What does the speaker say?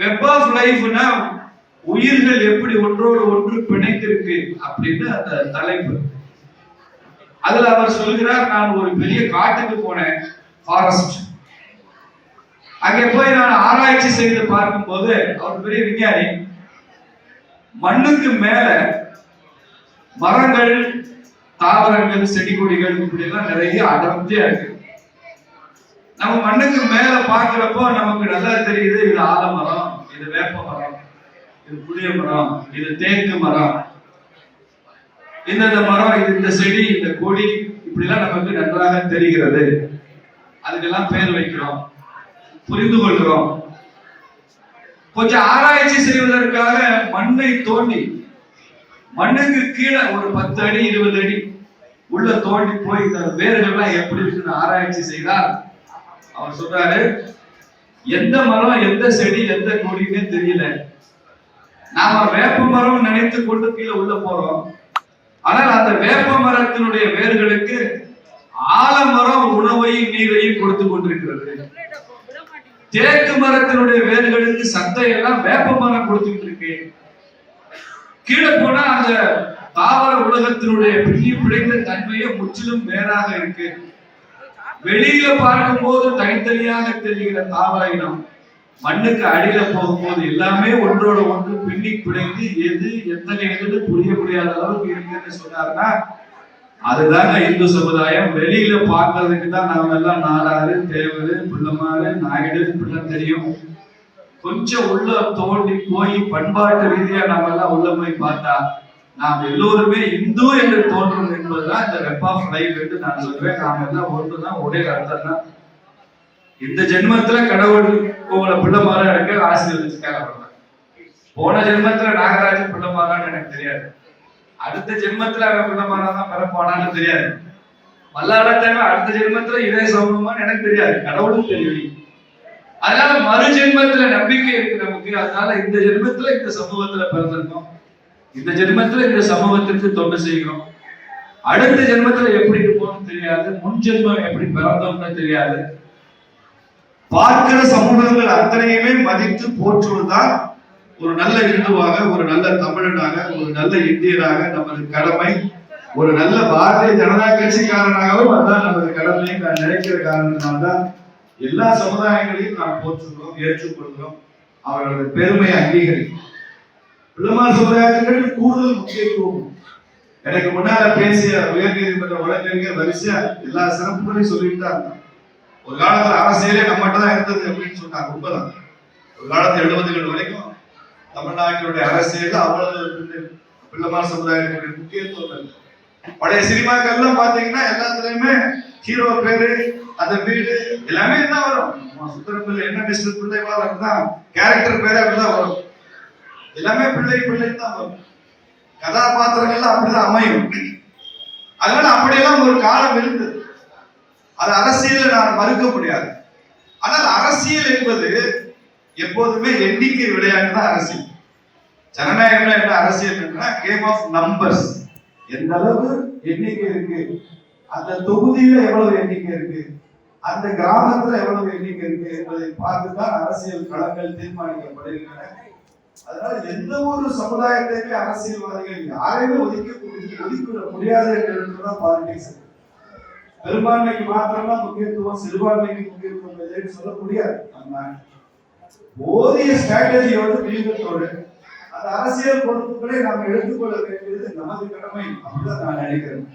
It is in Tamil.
வெப் ஆஃப் லைஃப்னா உயிர்கள் எப்படி ஒன்றோடு ஒன்று பிணைந்திருக்கு அப்படின்னு அந்த தலைப்பு. அதுல அவர் சொல்கிறார் நான் ஒரு பெரிய காட்டுக்கு போனேன் ஃபாரஸ்ட் அங்கே போய் நான் ஆராய்ச்சி செய்து பார்க்கும்போது அவர் பெரிய விஞ்ஞானி மண்ணுக்கு மேல மரங்கள் தாவரங்கள் செடி கொடிகள் இப்படி எல்லாம் நிறைய அடர்த்தியா இருக்கு. நம்ம மண்ணுக்கு மேல பாக்குறப்போ நமக்கு நல்லா தெரியுது இது ஆலமரம் இது வேப்ப மரம் இது புளிய மரம் இது தேக்கு மரம். இந்த மரம் இது இந்த செடி இந்த கொடி இப்படிலாம் நமக்கு நன்றாக தெரிகிறது. அதுக்கெல்லாம் பெயர் வைக்கிறோம் புரிந்து கொள்கிறோம். கொஞ்சம் ஆராய்ச்சி செய்வதற்காக மண்ணை தோண்டி மண்ணுக்கு கீழே ஒரு பத்து அடி இருபது அடி உள்ள தோண்டி போய் இந்த வேர்கள்லாம் எப்படி இருக்குன்னு ஆராய்ச்சி செய்தால் அவர் சொல்றாரு எந்த மரம் எந்த செடி எந்த கொடின்னே தெரியல. நாம வேப்ப மரம் நினைத்து கொண்டு கீழே உள்ள போறோம். ஆனால் அந்த வேப்ப மரத்தினுடைய வேர்களுக்கு ஆலமரம் உணவையும் நீரையும் கொடுத்து கொண்டிருக்கிறது. தேக்கு மரத்தினுடைய வேர்களுக்கு சத்தையெல்லாம் வேப்ப மரம் கொடுத்துட்டு இருக்கு. கீழே போனா அந்த தாவர உலகத்தினுடைய பின்னி பிழைந்த தன்மையே முற்றிலும் வேறாக இருக்கு. வெளியில பார்க்கும் போது தனித்தனியாக தெரிகிற தாவர இனம் மண்ணுக்கு அடியில போகும்போது எல்லாமே ஒன்றோட ஒன்று பின்னி பிணைந்து எது எத்தனை எதுன்னு புரிய முடியாத அளவுக்கு இருக்குன்னு சொன்னாருன்னா அதுதாங்க இந்து சமுதாயம். வெளியில பார்க்கறதுக்கு தான் நாம எல்லாம் நாடாறு தேவரு பிள்ளைமாறு நாயுடு இப்படிலாம் தெரியும். கொஞ்சம் உள்ள தோண்டி போய் பண்பாட்டு ரீதியா நாம எல்லாம் உள்ள போய் பார்த்தா நாம் எல்லோருமே இந்து என்று தோன்றும் என்பதுதான் இந்த வெப் ஆஃப் லைஃப் என்று நான் சொல்வேன். நாம் எல்லாம் ஒன்றுதான் ஒரே அர்த்தம் தான் இந்த ஜென்மத்துல கடவுள் உங்களை மாற எனக்கு ஆசீர்வதிச்சுக்காக போன ஜென்மத்துல நாகராஜன் பிள்ளைமாரான்னு எனக்கு தெரியாது. அடுத்த ஜென்மத்துல அவன் பிள்ளை மாறாதான் பிறப்பானான்னு தெரியாது. வல்லாடத்தேவன் அடுத்த ஜென்மத்துல இதே சமூகமான்னு எனக்கு தெரியாது. கடவுளும் தெரியும். அதனால மறு ஜென்மத்துல நம்பிக்கை இருக்கு நமக்கு அதனால இந்த ஜென்மத்துல இந்த சமூகத்துல பிறந்திருக்கோம். இந்த ஜென்மத்துல இந்த சமூகத்திற்கு தொண்டு செய்கிறோம் அடுத்த ஜென்மத்துல எப்படி இருப்போம்னு தெரியாது. முன் ஜென்மம் எப்படி பிறந்தோம்னு தெரியாது. பார்க்கிற சமூகங்கள் அத்தனையுமே மதித்து போற்றுவதுதான் ஒரு நல்ல இந்துவாக ஒரு நல்ல தமிழனாக ஒரு நல்ல இந்தியராக நமது கடமை. ஒரு நல்ல பாரதிய ஜனதா கட்சிக்காரனாகவும் அதான் நமது கடமை நான் நினைக்கிற காரணத்தினால்தான் எல்லா சமுதாயங்களையும் நாம் போற்றுகிறோம் ஏற்றுக்கொள்கிறோம். அவர்களது பெருமையை அங்கீகரிக்கிறோம். பிள்ளைமார் சமுதாயத்திற்கு கூடுதல் முக்கியத்துவம். எனக்கு முன்னால பேசிய உயர்நீதிமன்ற வழக்கறிஞர் வரிசையா எல்லா சிறப்புகளையும் சொல்லிட்டு தான் ஒரு காலத்துல அரசியலே நம்மகிட்ட தான் இருந்தது அப்படின்னு சொன்னாங்க. உண்மைதான். ஒரு காலத்து எழுபதுகள் வரைக்கும் தமிழ்நாட்டினுடைய அரசியல் அவ்வளவு பிள்ளை- பிள்ளைமார் சமுதாயத்தினுடைய முக்கியத்துவம் இல்லை. பழைய சினிமாக்கள்லாம் பாத்தீங்கன்னா எல்லாத்துலயுமே ஹீரோ பேரு அந்த வீடு எல்லாமே தான் வரும். சுத்தரப்பிள்ளை என்ன மிஸ்டர் பிள்ளைவா தான் கேரக்டர் பேரே அப்படிதான் வரும். எல்லாமே பிள்ளை பிள்ளை தான் வரும். கதாபாத்திரங்கள்லாம் அப்படிதான் அமையும். அதனால அப்படியெல்லாம் ஒரு காலம் இருந்தது. அது அரசியல் நான் மறுக்க முடியாது. ஆனால் அரசியல் என்பது எப்போதுமே எண்ணிக்கை விளையாட்டு தான் அரசியல். ஜனநாயகம் என்ன அரசியல் கேம் ஆஃப் நம்பர்ஸ் எந்த அளவு எண்ணிக்கை இருக்கு? அந்த தொகுதியில எவ்வளவு எண்ணிக்கை இருக்கு? அந்த கிராமத்துல எவ்வளவு எண்ணிக்கை இருக்கு? என்பதை பார்த்துதான் அரசியல் களங்கள் தீர்மானிக்கப்படுகின்றன. அதனால எந்த ஒரு சமுதாயத்தையுமே அரசியல்வாதிகள் யாரையுமே ஒதுக்க ஒதுக்கிவிட முடியாது என்றுதான் பாலிடிக்ஸ் பெரும்பான்மைக்கு மாத்திரம்தான் முக்கியத்துவம் சிறுபான்மைக்கு முக்கியத்துவம் இல்லைன்னு சொல்ல முடியாது. நம்ம போதிய ஸ்ட்ராட்டஜியோடு வியூகத்தோடு அந்த அரசியல் பொறுப்புகளை நாம் எடுத்துக்கொள்ள வேண்டியது நமது கடமை. அப்படிதான் நான் நினைக்கிறேன்.